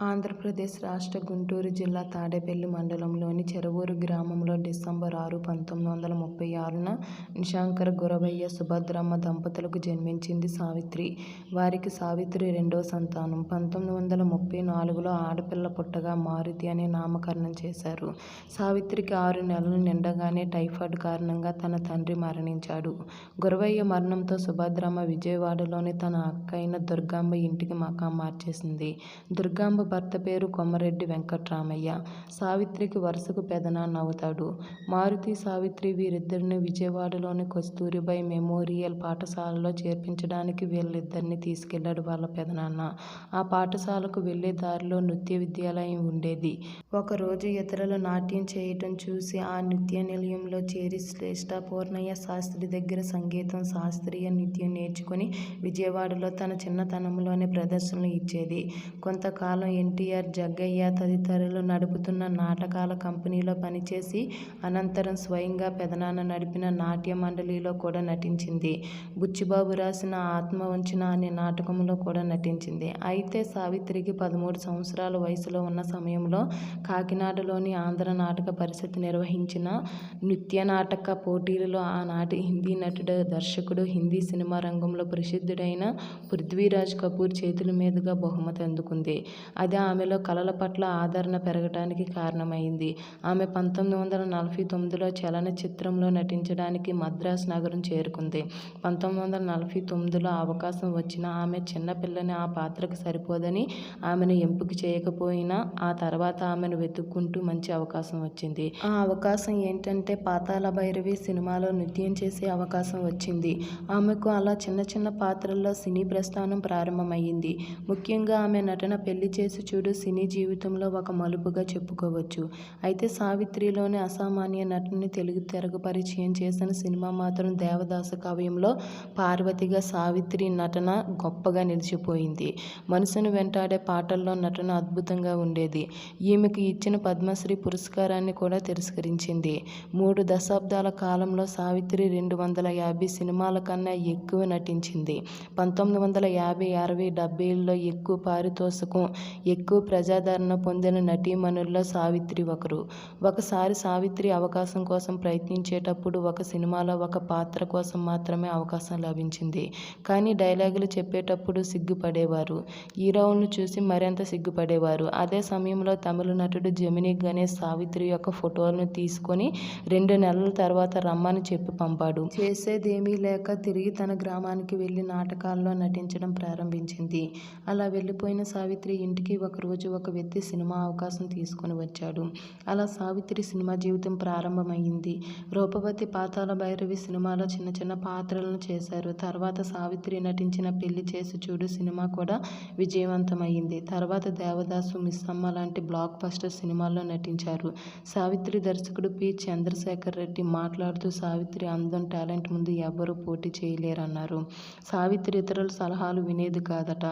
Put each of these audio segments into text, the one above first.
ఆంధ్రప్రదేశ్ రాష్ట్ర గుంటూరు జిల్లా తాడేపల్లి మండలంలోని చెరువూరు గ్రామంలో డిసెంబర్ ఆరు పంతొమ్మిది వందల ముప్పై ఆరున నిశాంకర్ గురవయ్య సుభద్రమ్మ దంపతులకు జన్మించింది సావిత్రి. వారికి సావిత్రి రెండో సంతానం. పంతొమ్మిది వందల ముప్పై నాలుగులో ఆడపిల్ల పుట్టగా మారుతి అనే నామకరణం చేశారు. సావిత్రికి ఆరు నెలలు నిండగానే టైఫాయిడ్ కారణంగా తన తండ్రి మరణించాడు. గురవయ్య మరణంతో సుభద్రమ్మ విజయవాడలోని తన అక్కయిన దుర్గాంబ ఇంటికి మకాం మార్చేసింది. దుర్గాంబ భర్త పేరు కొమరెడ్డి వెంకట్రామయ్య. సావిత్రికి వరుసకు పెదనాన్న అవుతాడు. మారుతి, సావిత్రి వీరిద్దరిని విజయవాడలోని కస్తూరిబాయి మెమోరియల్ పాఠశాలలో చేర్పించడానికి వీళ్ళిద్దరినీ తీసుకెళ్ళాడు వాళ్ళ పెదనాన్న. ఆ పాఠశాలకు వెళ్ళే దారిలో నృత్య విద్యాలయం ఉండేది. ఒకరోజు ఇతరులు నాట్యం చేయటం చూసి ఆ నృత్య నిలయంలో చేరి శ్రేష్ఠ పూర్ణయ్య శాస్త్రి దగ్గర సంగీతం, శాస్త్రీయ నృత్యం నేర్చుకుని విజయవాడలో తన చిన్నతనంలోనే ప్రదర్శనలు ఇచ్చేది. కొంతకాలం ఎన్టీఆర్, జగ్గయ్య తదితరులు నడుపుతున్న నాటకాల కంపెనీలో పనిచేసి అనంతరం స్వయంగా పెదనాన్న నడిపిన నాట్య మండలిలో కూడా నటించింది. బుచ్చిబాబు రాసిన ఆత్మవంచన అనే నాటకంలో కూడా నటించింది. అయితే సావిత్రికి పదమూడు సంవత్సరాల వయసులో ఉన్న సమయంలో కాకినాడలోని ఆంధ్ర నాటక పరిషత్ నిర్వహించిన నృత్యనాటక పోటీలలో ఆనాటి హిందీ నటుడు, దర్శకుడు, హిందీ సినిమా రంగంలో ప్రసిద్ధుడైన పృథ్వీరాజ్ కపూర్ చేతుల మీదుగా బహుమతి అందుకుంది. అది ఆమెలో కళల పట్ల ఆదరణ పెరగటానికి కారణమైంది. ఆమె పంతొమ్మిది వందల నలభై తొమ్మిదిలో చలనచిత్రంలో నటించడానికి మద్రాసు నగరం చేరుకుంది. పంతొమ్మిది వందల నలభై తొమ్మిదిలో అవకాశం వచ్చినా ఆమె చిన్నపిల్లని ఆ పాత్రకు సరిపోదని ఆమెను ఎంపిక చేయకపోయినా ఆ తర్వాత ఆమెను వెతుక్కుంటూ మంచి అవకాశం వచ్చింది. ఆ అవకాశం ఏంటంటే పాతాళ భైరవి సినిమాలో నృత్యం చేసే అవకాశం వచ్చింది. ఆమెకు అలా చిన్న చిన్న పాత్రల్లో సినీ ప్రస్థానం ప్రారంభమైంది ముఖ్యంగా ఆమె నటన పెళ్ళి చేసి చూడు సినీ జీవితంలో ఒక మలుపుగా చెప్పుకోవచ్చు. అయితే సావిత్రిలోని అసామాన్య నటనని తెలుగు తెరకు పరిచయం చేసిన సినిమా మాత్రం దేవదాస కావ్యంలో పార్వతిగా సావిత్రి నటన గొప్పగా నిలిచిపోయింది. మనసును వెంటాడే పాటల్లో నటన అద్భుతంగా ఉండేది. ఈమెకు ఇచ్చిన పద్మశ్రీ పురస్కారాన్ని కూడా తిరస్కరించింది. మూడు దశాబ్దాల కాలంలో సావిత్రి రెండు వందల యాభై సినిమాల కన్నా ఎక్కువ నటించింది. పంతొమ్మిది వందల యాభై, అరవై, డెబ్బైల్లో ఎక్కువ పారితోషికం, ఎక్కువ ప్రజాదరణ పొందిన నటీమణుల్లో సావిత్రి ఒకరు. ఒకసారి సావిత్రి అవకాశం కోసం ప్రయత్నించేటప్పుడు ఒక సినిమాలో ఒక పాత్ర కోసం మాత్రమే అవకాశం లభించింది. కానీ డైలాగులు చెప్పేటప్పుడు సిగ్గుపడేవారు. హీరోలను చూసి మరింత సిగ్గుపడేవారు. అదే సమయంలో తమిళ నటుడు జమినీ గణేష్ సావిత్రి యొక్క ఫోటోలను తీసుకొని రెండు నెలల తర్వాత రమ్మని చెప్పి పంపాడు. చేసేదేమీ లేక తిరిగి తన గ్రామానికి వెళ్ళి నాటకాల్లో నటించడం ప్రారంభించింది. అలా వెళ్ళిపోయిన సావిత్రి ఇంటికి ఒకరోజు ఒక వ్యక్తి సినిమా అవకాశం తీసుకుని వచ్చాడు. అలా సావిత్రి సినిమా జీవితం ప్రారంభమైంది రూపవతి, పాతాళ భైరవి సినిమాలో చిన్న చిన్న పాత్రలను చేశారు. తర్వాత సావిత్రి నటించిన పెళ్ళి చేసి చూడు సినిమా కూడా విజయవంతమైంది తర్వాత దేవదాసు, మిస్సమ్మ లాంటి బ్లాక్ బస్టర్ సినిమాల్లో నటించారు. సావిత్రి దర్శకుడు పి. చంద్రశేఖర్ రెడ్డి మాట్లాడుతూ సావిత్రి అందం, టాలెంట్ ముందు ఎవ్వరూ పోటీ చేయలేరన్నారు. సావిత్రి ఇతరుల సలహాలు వినేది కాదట.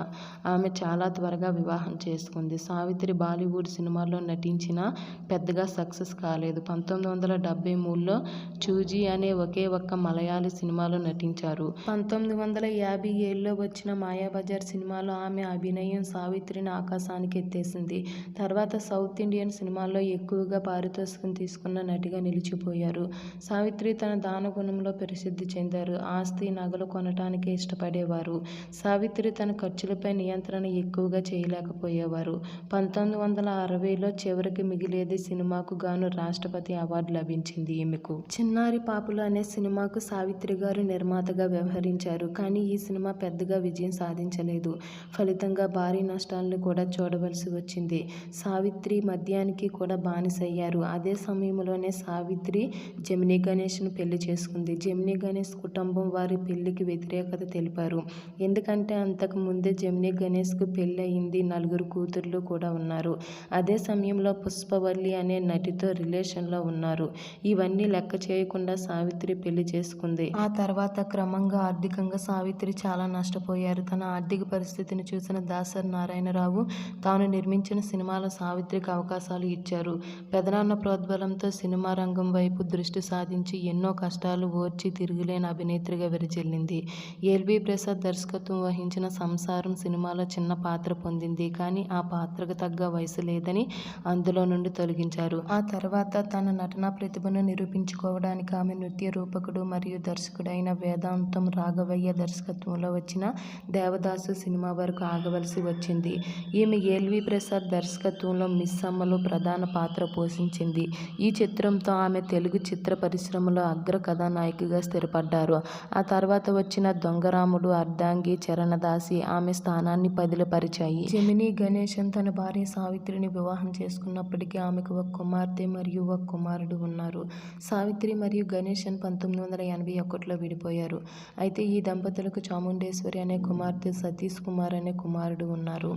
ఆమె చాలా త్వరగా వివాహం చేసుకుంది. సావిత్రి బాలీవుడ్ సినిమాల్లో నటించినా పెద్దగా సక్సెస్ కాలేదు. పంతొమ్మిది వందల డెబ్బై మూడులో చూజీ అనే ఒకే ఒక్క మలయాళీ సినిమాలో నటించారు. పంతొమ్మిది వందల యాభై ఏడులో వచ్చిన మాయాబజార్ సినిమాలో ఆమె అభినయం సావిత్రిని ఆకాశానికి ఎత్తేసింది. తర్వాత సౌత్ ఇండియన్ సినిమాల్లో ఎక్కువగా పారితోషికం తీసుకున్న నటిగా నిలిచిపోయారు. సావిత్రి తన దానగుణంలో ప్రసిద్ధి చెందారు. ఆస్తి, నగలు కొనటానికే ఇష్టపడేవారు. సావిత్రి తన ఖర్చులపై నియంత్రణ ఎక్కువగా చేయలేకపోయారు అయ్యేవారు పంతొమ్మిది వందల అరవైలో చివరికి మిగిలేది సినిమాకు గాను రాష్ట్రపతి అవార్డు లభించింది ఈమెకు. చిన్నారి పాపులు అనే సినిమాకు సావిత్రి గారు నిర్మాతగా వ్యవహరించారు. కానీ ఈ సినిమా పెద్దగా విజయం సాధించలేదు. ఫలితంగా భారీ నష్టాలను కూడా చూడవలసి వచ్చింది. సావిత్రి మద్యానికి కూడా బానిసయ్యారు. అదే సమయంలోనే సావిత్రి జెమినీ గణేష్ను పెళ్ళి చేసుకుంది. జెమినీ గణేష్ కుటుంబం వారి పెళ్ళికి వ్యతిరేకత తెలిపారు. ఎందుకంటే అంతకు ముందే జెమినీ గణేష్కు పెళ్ళి అయింది. నలుగురు కూతుర్లు కూడా ఉన్నారు. అదే సమయంలో పుష్పవల్లి అనే నటితో రిలేషన్లో ఉన్నారు. ఇవన్నీ లెక్క చేయకుండా సావిత్రి పెళ్ళి చేసుకుంది. ఆ తర్వాత క్రమంగా ఆర్థికంగా సావిత్రి చాలా నష్టపోయారు. తన ఆర్థిక పరిస్థితిని చూసిన దాసరి నారాయణరావు తాను నిర్మించిన సినిమాలో సావిత్రికి అవకాశాలు ఇచ్చారు. పెదనాన్న ప్రోద్బలంతో సినిమా రంగం వైపు దృష్టి సారించి ఎన్నో కష్టాలు ఓర్చి తిరుగులేని అభినేత్రిగా విరాజిల్లింది. ఎల్బి ప్రసాద్ దర్శకత్వం వహించిన సంసారం సినిమాలో చిన్న పాత్ర పొందింది. కానీ కానీ ఆ పాత్రకు తగ్గ వయసు లేదని అందులో నుండి తొలగించారు. ఆ తర్వాత తన నటనా ప్రతిభను నిరూపించుకోవడానికి ఆమె నృత్య రూపకుడు మరియు దర్శకుడైన వేదాంతం రాఘవయ్య దర్శకత్వంలో వచ్చిన దేవదాసు సినిమా వరకు ఆగవలసి వచ్చింది. ఈమె ఎల్వి ప్రసాద్ దర్శకత్వంలో మిస్ అమ్మలో ప్రధాన పాత్ర పోషించింది. ఈ చిత్రంతో ఆమె తెలుగు చిత్ర పరిశ్రమలో అగ్ర కథానాయికగా స్థిరపడ్డారు. ఆ తర్వాత వచ్చిన దొంగరాముడు అర్ధాంగి చరణదాసి ఆమె స్థానాన్ని పదిలపరిచాయి. జమిని గణేశన్ తన భార్య సావిత్రిని వివాహం చేసుకున్నప్పటికీ ఆమెకు ఒక కుమార్తె మరియు ఒక కుమారుడు ఉన్నారు. సావిత్రి మరియు గణేశన్ పంతొమ్మిది వందల ఎనభై ఒకటిలో విడిపోయారు. అయితే ఈ దంపతులకు చాముండేశ్వరి అనే కుమార్తె సతీష్ కుమార్ అనే కుమారుడు ఉన్నారు.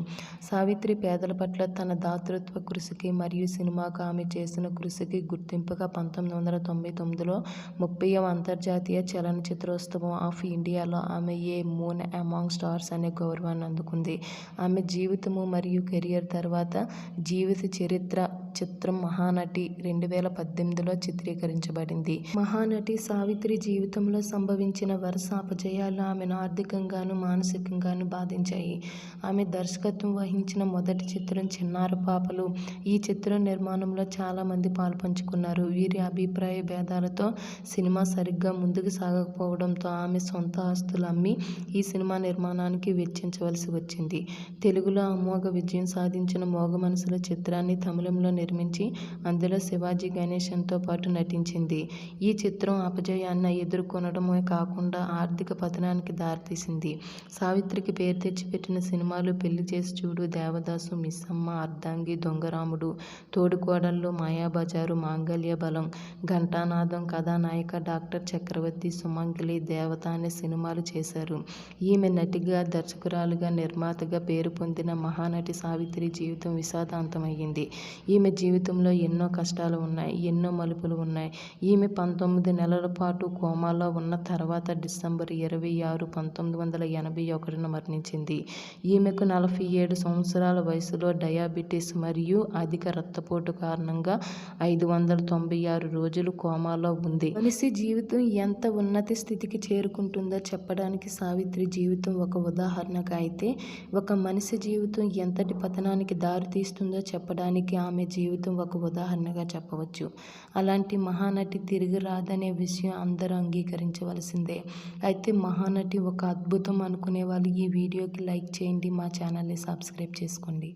సావిత్రి పేదల పట్ల తన దాతృత్వ కృషికి మరియు సినిమాకు ఆమె చేసిన కృషికి గుర్తింపుగా పంతొమ్మిది వందల తొంభై తొమ్మిదిలో ముప్పైవ అంతర్జాతీయ చలనచిత్రోత్సవం ఆఫ్ ఇండియాలో ఆమె ఏ మూన్ అమాంగ్ స్టార్స్ అనే గౌరవాన్ని అందుకుంది. ఆమె జీవితము మరియు కెరియర్ తర్వాత జీవిత చరిత్ర చిత్రం మహానటి రెండు వేల పద్దెనిమిదిలో చిత్రీకరించబడింది. మహానటి సావిత్రి జీవితంలో సంభవించిన వరుస అపజయాలు ఆమెను ఆర్థికంగాను మానసికంగాను బాధించాయి. ఆమె దర్శకత్వం వహించిన మొదటి చిత్రం చిన్నారు పాపలు. ఈ చిత్రం నిర్మాణంలో చాలామంది పాల్పంచుకున్నారు వీరి అభిప్రాయ భేదాలతో సినిమా సరిగ్గా ముందుకు సాగకపోవడంతో ఆమె సొంత ఆస్తులు అమ్మి ఈ సినిమా నిర్మాణానికి వెచ్చించవలసి వచ్చింది. తెలుగులో అమోఘ విజయం సాధించిన మోగ మనసుల చిత్రాన్ని తమిళంలో నిర్మించి అందులో శివాజీ గణేశన్తో పాటు నటించింది. ఈ చిత్రం అపజయాన్ని ఎదుర్కొనడమే కాకుండా ఆర్థిక పతనానికి దారితీసింది. సావిత్రికి పేరు తెచ్చిపెట్టిన సినిమాలు పెళ్ళి చేసి చూడు దేవదాసు మిస్సమ్మ అర్ధాంగి దొంగరాముడు తోడుకోడళ్ళు మాయాబజారు మాంగళ్య బలం ఘంటానాదం కథానాయిక డాక్టర్ చక్రవర్తి సుమంగళి దేవత అనే సినిమాలు చేశారు. ఈమె నటిగా దర్శకురాలుగా నిర్మాతగా పేరు పొందిన మహానటి సావిత్రి జీవితం విషాదాంతమైంది ఈమె ఈమె జీవితంలో ఎన్నో కష్టాలు ఉన్నాయి ఎన్నో మలుపులు ఉన్నాయి. ఈమె పంతొమ్మిది నెలల పాటు కోమాలో ఉన్న తర్వాత డిసెంబర్ ఇరవై ఆరు పంతొమ్మిది వందల ఎనభై ఒకటిన మరణించింది. ఈమెకు నలభై ఏడు సంవత్సరాల వయసులో డయాబెటీస్ మరియు అధిక రక్తపోటు కారణంగా ఐదు వందల తొంభై ఆరు రోజులు కోమాలో ఉంది. మనిషి జీవితం ఎంత ఉన్నత స్థితికి చేరుకుంటుందో చెప్పడానికి సావిత్రి జీవితం ఒక ఉదాహరణగా అయితే ఒక మనిషి జీవితం ఎంతటి పతనానికి దారితీస్తుందో చెప్పడానికి ఆమె జీవితం ఒక ఉదాహరణగా చెప్పవచ్చు. అలాంటి మహానటి తిరిగి రాదనే విషయం అందరూ అంగీకరించవలసిందే. అయితే మహానటి ఒక అద్భుతం అనుకునే వాళ్ళు ఈ వీడియోకి లైక్ చేయండి మా ఛానల్ని సబ్స్క్రైబ్ చేసుకోండి.